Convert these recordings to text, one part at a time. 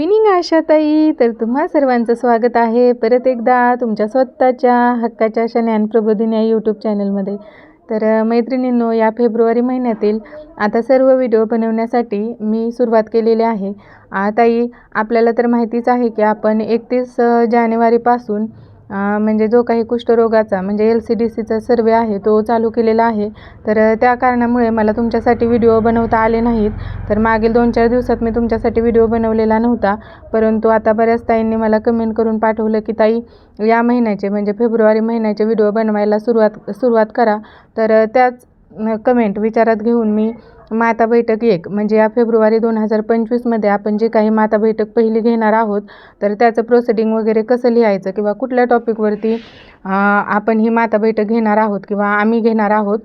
Evening आशाताई. तर तुम्हा सर्वांचं स्वागत आहे. परत एकदा तुमच्या स्वतःच्या हक्काच्या अशा प्रबोधिनी या यूट्यूब चॅनलमध्ये तर मैत्रिणींनो या फेब्रुवारी महिन्यातील आता सर्व व्हिडिओ बनवण्यासाठी मी सुरुवात केलेली आहे. ताई आपल्याला तर माहितीच आहे की आपण एकतीस जानेवारीपासून म्हणजे जो काही कुष्ठरोगाचा म्हणजे एल सी डी सीचा सर्वे आहे तो चालू केलेला आहे. तर त्या कारणामुळे मला तुमच्यासाठी व्हिडिओ बनवता आले नाहीत. तर मागील दोन चार दिवसात मी तुमच्यासाठी व्हिडिओ बनवलेला नव्हता. परंतु आता बऱ्याच ताईंनी मला कमेंट करून पाठवलं की ताई या महिन्याचे म्हणजे फेब्रुवारी महिन्याचे व्हिडिओ बनवायला सुरुवात सुरुवात करा. तर त्याच कमेंट विचारात घेऊन मी माता बैठक एक. म्हणजे या फेब्रुवारी दोन हजार पंचवीसमध्ये आपण जे काही माता बैठक पहिली घेणार आहोत तर त्याचं प्रोसिडिंग वगैरे कसं लिहायचं किंवा कुठल्या टॉपिकवरती आपण ही माता बैठक घेणार आहोत किंवा आम्ही घेणार आहोत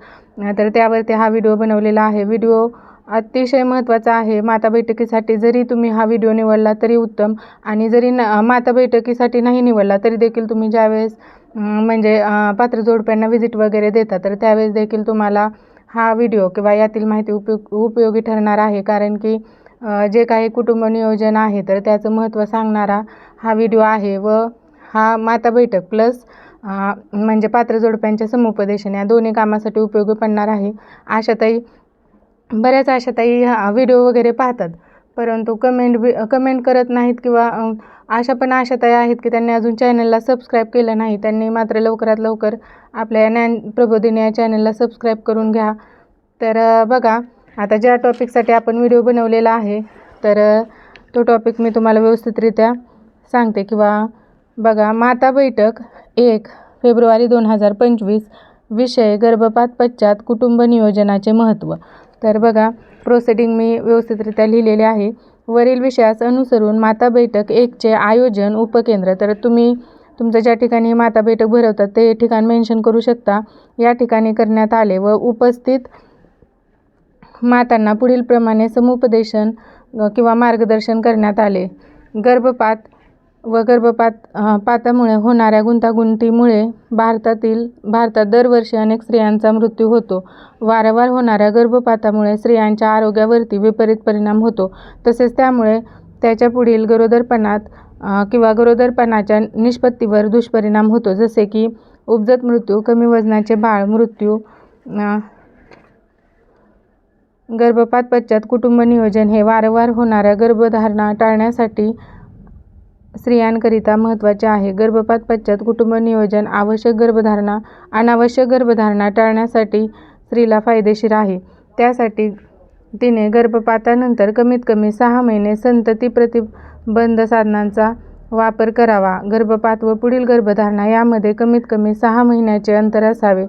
तर त्यावरती हा व्हिडिओ बनवलेला आहे. व्हिडिओ अतिशय महत्त्वाचा आहे. माता बैठकीसाठी जरी तुम्ही हा व्हिडिओ निवडला तरी उत्तम आणि जरी न माता बैठकीसाठी नाही निवडला तरी देखील तुम्ही ज्यावेळेस म्हणजे पात्र जोडप्यांना व्हिजिट वगैरे देतात. तर त्यावेळेस देखील तुम्हाला हा व्हिडिओ किंवा यातील माहिती उपयोग उपयोगी ठरणार आहे. कारण की जे काही कुटुंब नियोजन आहे तर त्याचं महत्त्व सांगणारा हा व्हिडिओ आहे व हा माता बैठक प्लस म्हणजे पात्र जोडप्यांच्या समुपदेशन या दोन्ही कामासाठी उपयोगी पडणार आहे. आशाताई बऱ्याच आशाताई हा व्हिडिओ वगैरे पाहतात. परंतु कमेंट बी कमेंट करत नाहीत किंवा अशा पण आशाताई आहेत की त्यांनी अजून चॅनलला सबस्क्राईब केलं नाही. त्यांनी मात्र लवकरात लवकर आपल्या या ज्ञान प्रबोधिनी या चॅनलला सबस्क्राईब करून घ्या. तर बघा आता ज्या टॉपिकसाठी आपण व्हिडिओ बनवलेला आहे तर तो टॉपिक मी तुम्हाला व्यवस्थितरित्या सांगते किंवा बघा माता बैठक एक फेब्रुवारी दोन हजार पंचवीस विषय गर्भपात पश्चात कुटुंब नियोजनाचे महत्त्व तर बघा प्रोसेडिंग मी व्यवस्थितरित्या लिहिलेले आहे. वरील विषयास अनुसरून माता बैठक एकचे आयोजन उपकेंद्र. तर तुम्ही तुमचं ज्या ठिकाणी माता बैठक भरवतात ते ठिकाण मेन्शन करू शकता. या ठिकाणी करण्यात आले व उपस्थित मातांना पुढीलप्रमाणे समुपदेशन किंवा मार्गदर्शन करण्यात आले. गर्भपात व गर्भपात पातामुळे होणाऱ्या गुंतागुंतीमुळे भारतातील भारतात दरवर्षी अनेक स्त्रियांचा मृत्यू होतो. वारंवार होणाऱ्या गर्भपातामुळे स्त्रियांच्या आरोग्यावरती विपरीत परिणाम होतो. तसेच त्यामुळे त्याच्या पुढील गरोदरपणात किंवा गरोदरपणाच्या निष्पत्तीवर दुष्परिणाम होतो. जसे की उपजत मृत्यू कमी वजनाचे बाळ मृत्यू गर्भपात पश्चात कुटुंब नियोजन हे वारंवार होणाऱ्या गर्भधारणा टाळण्यासाठी स्त्रियांकरिता महत्त्वाचे आहे. गर्भपात पश्चात कुटुंब नियोजन आवश्यक गर्भधारणा अनावश्यक गर्भधारणा टाळण्यासाठी स्त्रीला फायदेशीर आहे. त्यासाठी तिने गर्भपातानंतर कमीत कमी सहा महिने संतती प्रतिबंध साधनांचा वापर करावा. गर्भपात व पुढील गर्भधारणा यामध्ये कमीत कमी सहा महिन्याचे अंतर असावे.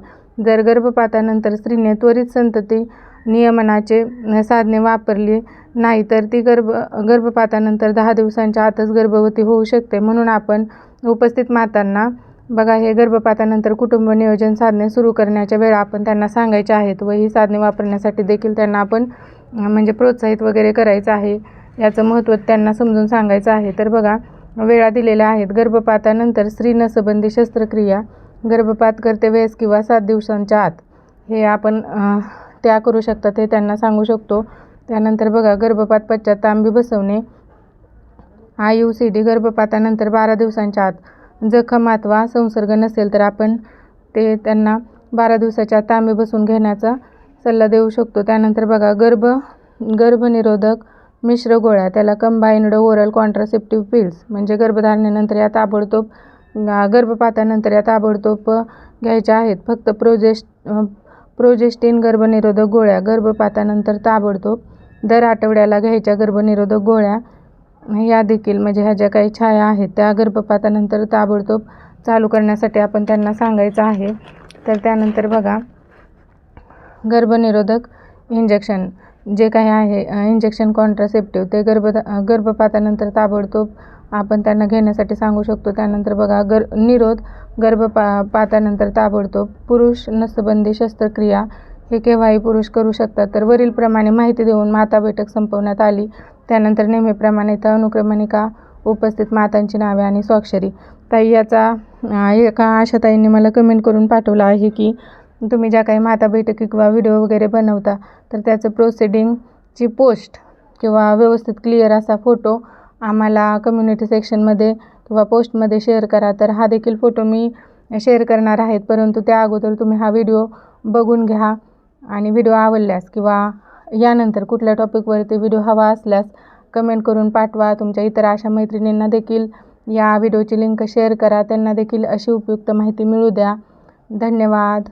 जर गर्भपातानंतर स्त्रीने त्वरित संतती नियमनाचे साधने वापरली नाही तर ती गर्भ गर्भपातानंतर दहा दिवसांच्या आतच गर्भवती होऊ शकते. म्हणून आपण उपस्थित मातांना बघा हे गर्भपातानंतर कुटुंब नियोजन साधने सुरू करण्याच्या वेळा आपण त्यांना सांगायचे आहेत व ही साधने वापरण्यासाठी देखील त्यांना आपण म्हणजे प्रोत्साहित वगैरे करायचं आहे याचं महत्त्व त्यांना समजून सांगायचं आहे. तर बघा वेळा दिलेल्या आहेत. गर्भपातानंतर स्त्री नसबंदी शस्त्रक्रिया गर्भपात करते वेळेस किंवा सात दिवसांच्या आत. हे आपण त्या करू शकतात हे त्यांना सांगू शकतो. त्यानंतर बघा गर्भपात पश्चात तांबी बसवणे. आय यू सी डी गर्भपातानंतर बारा दिवसांच्या आत. जखम अथवा संसर्ग नसेल तर आपण ते त्यांना बारा दिवसाच्या आत तांबे बसून घेण्याचा सल्ला देऊ शकतो. त्यानंतर बघा गर्भ गर्भनिरोधक मिश्र गोळ्या त्याला कंबाईन्ड ओरल कॉन्ट्रासेप्टिव्ह पिल्स म्हणजे गर्भधारणेनंतर या ताबडतोब गर्भपातानंतर या ताबडतोब घ्यायच्या आहेत. फक्त प्रोजेस्ट प्रोजेस्टिन गर्भनिरोधक गोळ्या गर्भपातानंतर ताबडतोब दर आठवड्याला घ्यायच्या गर्भनिरोधक गोळ्या या देखील म्हणजे ह्या ज्या काही छाया आहेत त्या गर्भपातानंतर ताबडतोब चालू करण्यासाठी आपण त्यांना सांगायचं आहे. तर त्यानंतर बघा गर्भनिरोधक इंजेक्शन जे काही आहे इंजेक्शन कॉन्ट्रासेप्टिव्ह ते गर्भ गर्भपातानंतर ताबडतोब आपण त्यांना घेण्यासाठी सांगू शकतो. त्यानंतर बघा गर निरोध गर्भपातानंतर ताबडतोब पुरुष नसबंदी शस्त्रक्रिया हे केव्हाही पुरुष करू शकतात. तर वरीलप्रमाणे माहिती देऊन माता बैठक संपवण्यात आली. त्यानंतर नेहमीप्रमाणे इथं अनुक्रमणिका उपस्थित मातांची नावे आणि स्वाक्षरी. ताई याचा एका आशाताईंनी मला कमेंट करून पाठवला आहे की तुम्ही ज्या काही माता बैठकी किंवा व्हिडिओ वगैरे बनवता तर त्याचं प्रोसिडिंगची पोस्ट किंवा व्यवस्थित क्लिअर असा फोटो आम्हाला कम्युनिटी सेक्शनमध्ये किंवा पोस्टमध्ये शेअर करा. तर हा देखील फोटो मी शेअर करणार आहेत. परंतु त्या अगोदर तुम्ही हा व्हिडिओ बघून घ्या आणि व्हिडिओ आवडल्यास किंवा यानंतर कुठल्या टॉपिकवरती व्हिडिओ हवा असल्यास कमेंट करून पाठवा. तुमच्या इतर अशा मैत्रिणींना देखील या व्हिडिओची लिंक शेअर करा. त्यांना देखील अशी उपयुक्त माहिती मिळू द्या. धन्यवाद.